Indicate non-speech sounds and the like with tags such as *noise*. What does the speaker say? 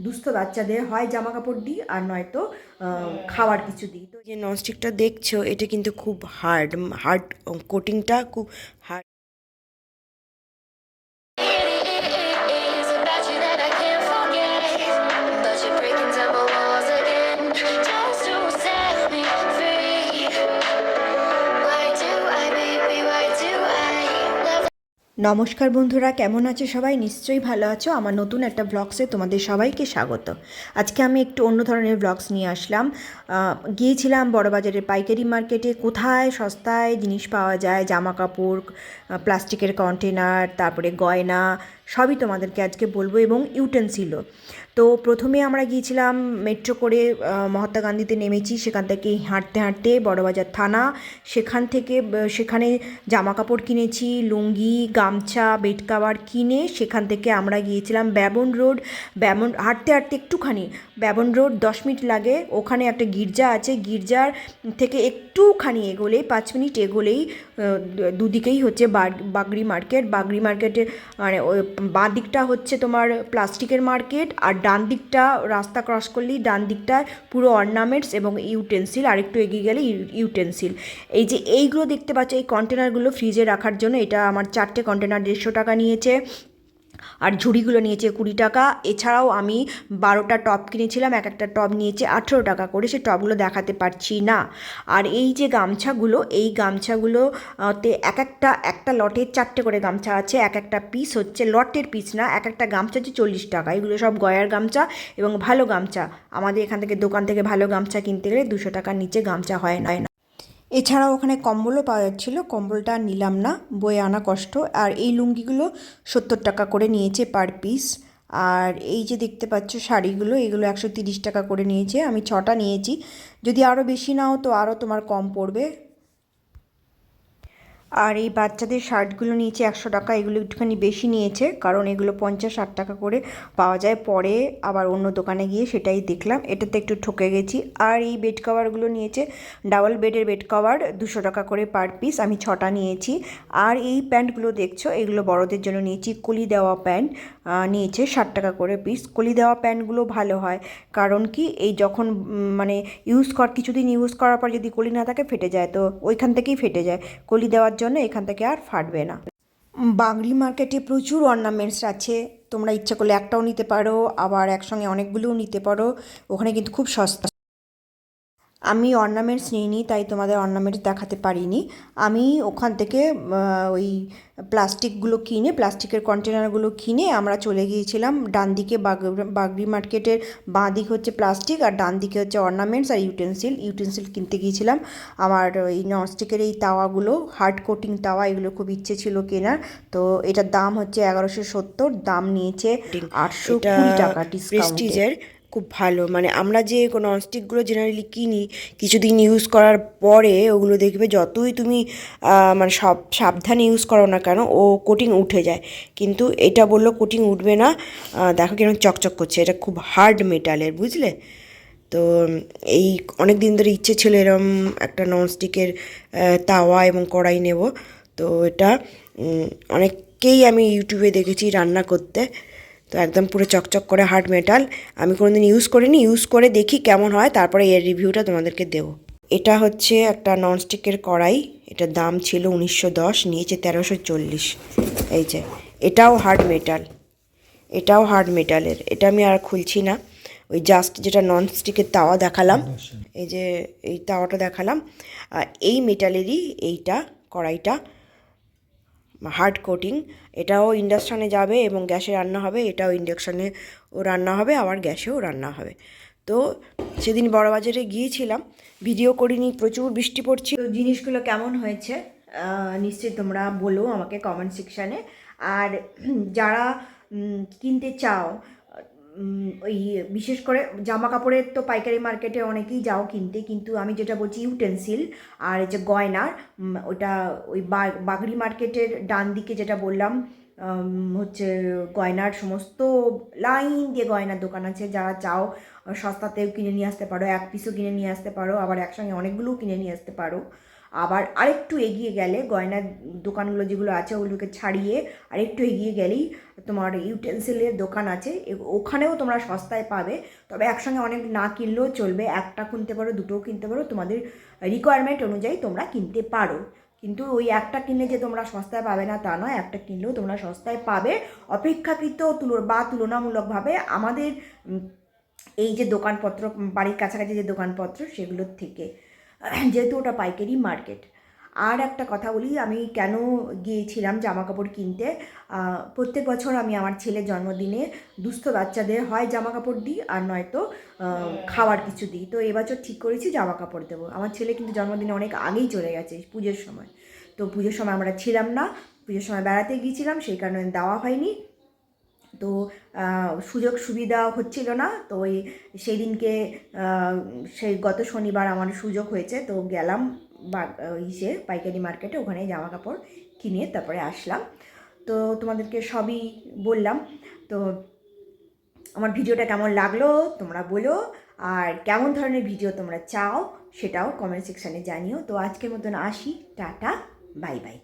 দুস্থ বাচ্চাদের হয় জামা কাপড় দিই আর নয়তো খাওয়ার কিছু দিই তো যে ননস্টিকটা দেখছ এটা কিন্তু খুব হার্ড হার্ড কোটিংটা খুব হার্ড নমস্কার বন্ধুরা, কেমন আছে সবাই? নিশ্চয়ই ভালো আছো। আমার নতুন একটা ব্লগসে তোমাদের সবাইকে স্বাগত। আজকে আমি একটু অন্য ধরনের ব্লগস নিয়ে আসলাম। গিয়েছিলাম বড়বাজারের পাইকারি মার্কেটে। কোথায় সস্তায় জিনিস পাওয়া যায়? জামা কাপড় প্লাস্টিকের কন্টেনার তারপরে গয়না, সবই তোমাদেরকে আজকে বলব এবং ইউটেন্সিলও তো প্রথমে আমরা গিয়েছিলাম মেট্রো করে মহাত্মা গান্ধীতে নেমেছি। সেখান থেকে হাঁটতে হাঁটতে বড়বাজার থানা। সেখান থেকে সেখানে জামা কাপড় কিনেছি, লুঙ্গি, গামছা বেড কাভার কিনে সেখান থেকে আমরা গিয়েছিলাম ব্যবন রোড। ব্যবন, হাঁটতে হাঁটতে একটুখানি, ব্যবন রোড দশ মিনিট লাগে। ওখানে একটা গির্জা আছে। গির্জার থেকে একটুখানি এগোলেই পাঁচ মিনিট এগোলেই দুদিকেই হচ্ছে বাগ- বাগড়ি মার্কেট। বাগড়ি মার্কেটের মানে বাঁ দিকটা হচ্ছে তোমার প্লাস্টিকের মার্কেট আর ডান দিকটা রাস্তা ক্রস করলেই ডান দিকটা পুরো অর্নামেন্টস এবং ইউটেন্সিল আর একটু এগিয়ে গেলে ইউটেন্সিল এই যে এইগুলো দেখতে পাচ্ছ, এই কন্টেনারগুলো ফ্রিজে রাখার জন্য, এটা আমার চারটে কন্টেনার দেড়শো টাকা নিয়েছে। আর ঝুড়িগুলো নিয়েছে কুড়ি টাকা। এছাড়াও আমি বারোটা টপ কিনেছিলাম, এক একটা টপ নিয়েছে আঠেরো টাকা করে, সেই টপগুলো দেখাতে পারছি না। আর এই যে গামছাগুলো, এই গামছাগুলো তে এক একটা একটা লটে চারটে করে গামছা আছে, এক একটা পিস হচ্ছে লটের পিস না, এক একটা গামছা হচ্ছে চল্লিশ টাকা। এগুলো সব গয়ার গামছা এবং ভালো গামছা। আমাদের এখান থেকে দোকান থেকে ভালো গামছা কিনতে গেলে দুশো টাকার নিচে গামছা হয় না। এছাড়াও ওখানে কম্বলও পাওয়া যাচ্ছিল। কম্বলটা নিলাম না, বয়ে আনা কষ্ট। আর এই লুঙ্গিগুলো সত্তর টাকা করে নিয়েছে পার পিস আর এই যে দেখতে পাচ্ছ শাড়িগুলো, এগুলো একশো তিরিশ টাকা করে নিয়েছে। আমি ছটা নিয়েছি। যদি আরও বেশি নাও তো আরও তোমার কম পড়বে। আর এই বাচ্চাদের শার্টগুলো নিয়েছে একশো টাকা, এগুলো একটুখানি বেশি নিয়েছে, কারণ এগুলো পঞ্চাশ, ষাট টাকা করে পাওয়া যায়। পরে আবার অন্য দোকানে গিয়ে সেটাই দেখলাম। এটাতে একটু ঠকে গেছি। আর এই বেড কভারগুলো নিয়েছে, ডাবল বেডের বেড কভার, দুশো টাকা করে পার পিস, আমি ছটা নিয়েছি। আর এই প্যান্টগুলো দেখছ, এগুলো বড়দের জন্য নিয়েছি, কুলি দেওয়া প্যান্ট। নিয়েছে ষাট টাকা করে পিস কলি দেওয়া প্যান্টগুলো ভালো হয়। কারণ কি, এই যখন মানে ইউজ কর, কিছুদিন ইউজ করার পর যদি কলি না থাকে, ফেটে যায়। তো ওইখান থেকেই ফেটে যায়। কলি দেওয়ার জন্য এখান থেকে আর ফাটবে না। বাংলি মার্কেটে প্রচুর অর্নামেন্টস আছে। তোমরা ইচ্ছা করলে একটাও নিতে পারো, আবার একসঙ্গে অনেকগুলোও নিতে পারো। ওখানে কিন্তু খুব সস্তা। আমি অর্নামেন্টস নিইনি তাই তোমাদের অর্নামেন্টস দেখাতে পারিনি। আমি ওখান থেকে ওই প্লাস্টিকগুলো কিনে প্লাস্টিকের কন্টেনারগুলো কিনে আমরা চলে গিয়েছিলাম। ডান দিকে বাগ- বাগড়ি মার্কেটের বাঁ দিক হচ্ছে প্লাস্টিক আর ডান দিকে হচ্ছে অর্নামেন্টস আর ইউটেন্সিল। ইউটেন্সিল কিনতে গিয়েছিলাম। আমার এই ননস্টিকের এই তাওয়াগুলো হার্ড কোটিং তাওয়া এগুলো খুব ইচ্ছে ছিল কেনার। তো এটার দাম হচ্ছে এগারোশো সত্তর দাম নিয়েছে আটশো কুড়ি টাকা ডিসকাউন্ট প্রেস্টিজের খুব ভালো। মানে আমরা যে ননস্টিকগুলো জেনারেলি কিনি, কিছুদিন ইউজ করার পরে ওগুলো দেখবে যতই তুমি মানে সব সাবধানে ইউজ করো না কেন, ও কোটিং উঠে যায়। কিন্তু এটা বলল কোটিং উঠবে না দেখো কেন চকচক করছে। এটা খুব হার্ড মেটালের বুঝলে? তো এই অনেক দিন ধরে ইচ্ছে ছিল এরম একটা ননস্টিকের তাওয়া এবং কড়াই নেব। তো এটা অনেককেই আমি ইউটিউবে দেখেছি রান্না করতে। একদম পুরো চকচক করে হার্ড মেটাল আমি কোনোদিন ইউজ করিনি ইউজ করে দেখি কেমন হয়, তারপরে এর রিভিউটা তোমাদেরকে দেবো। এটা হচ্ছে একটা ননস্টিকের কড়াই এটার দাম ছিল উনিশশো দশ, নিয়েছে তেরোশো চল্লিশ। এই যে, এটাও হার্ড মেটাল এটাও হার্ড মেটালের এটা আমি আর খুলছি না, ওই জাস্ট যেটা নন স্টিকের তাওয়া দেখালাম, এই যে এই তাওয়াটা দেখালাম। এই মেটালেরই এইটা, কড়াইটা হার্ড কোটিং, এটাও ইন্ডাকশানে যাবে এবং গ্যাসে রান্না হবে, এটাও ইন্ডাকশানে ও রান্না হবে, আবার গ্যাসেও রান্না হবে। তো সেদিন বড়বাজারে গিয়েছিলাম, ভিডিও করিনি, প্রচুর বৃষ্টি পড়ছিল। তো জিনিসগুলো কেমন হয়েছে নিশ্চয়ই তোমরা বলো আমাকে কমেন্ট সেকশানে আর যারা কিনতে চাও ওই বিশেষ করে জামা কাপড়ের তো পাইকারি মার্কেটে অনেকেই যাও কিনতে, কিন্তু আমি যেটা বলছি ইউটেন্সিল আর এই যে গয়নার ওটা ওই বাগড়ি মার্কেটের ডান দিকে যেটা বললাম হচ্ছে গয়নার সমস্ত লাইন দিয়ে গয়নার দোকান আছে যারা চাও সস্তাতেও কিনে নিয়ে আসতে পারো, এক পিসও কিনে নিয়ে আসতে পারো, আবার একসঙ্গে অনেকগুলোও কিনে নিয়ে আসতে পারো। আবার আরেকটু এগিয়ে গেলে, গয়নার দোকানগুলো যেগুলো আছে ওগুলোকে ছাড়িয়ে আরেকটু এগিয়ে গেলেই তোমার ইউটেন্সিলের দোকান আছে। ওখানেও তোমরা সস্তায় পাবে। তবে একসঙ্গে অনেক না কিনলেও চলবে। একটা কিনতে পারো, দুটোও কিনতে পারো। তোমাদের রিকোয়ারমেন্ট অনুযায়ী তোমরা কিনতে পারো। কিন্তু ওই একটা কিনলে যে তোমরা সস্তায় পাবে না তা নয়। একটা কিনলেও তোমরা সস্তায় পাবে। অপেক্ষাকৃত তুলো, বা তুলনামূলকভাবে আমাদের এই যে দোকানপত্র, বাড়ির কাছাকাছি যে দোকানপত্র সেগুলোর থেকে। *clears throat* যেহেতু ওটা পাইকারি মার্কেট। আর একটা কথা বলি আমি কেন গিয়েছিলাম জামা কাপড় কিনতে প্রত্যেক বছর আমি আমার ছেলের জন্মদিনে দুস্থ বাচ্চাদের হয় জামা কাপড় দিই আর নয়তো খাওয়ার কিছু দিই। তো এবছর ঠিক করেছি জামা কাপড় দেবো। আমার ছেলে কিন্তু জন্মদিনে অনেক আগেই চলে গেছে পুজোর সময়। তো পুজোর সময় আমরা ছিলাম না পুজোর সময় বেড়াতে গিয়েছিলাম সেই কারণে দেওয়া হয়নি। তো সুযোগ সুবিধা হচ্ছিল না। তো ওই সেই দিনকে সেই গত শনিবার আমার সুযোগ হয়েছে। তো গেলাম বা ইসে পাইকারি মার্কেটে ওখানে জামা কাপড় কিনে তারপরে আসলাম। তো তোমাদেরকে সবই বললাম। তো আমার ভিডিওটা কেমন লাগল তোমরা বলো। আর কেমন ধরনের ভিডিও তোমরা চাও সেটাও কমেন্ট সেকশানে জানিও। তো আজকের মতন আসি। Tata, bye bye.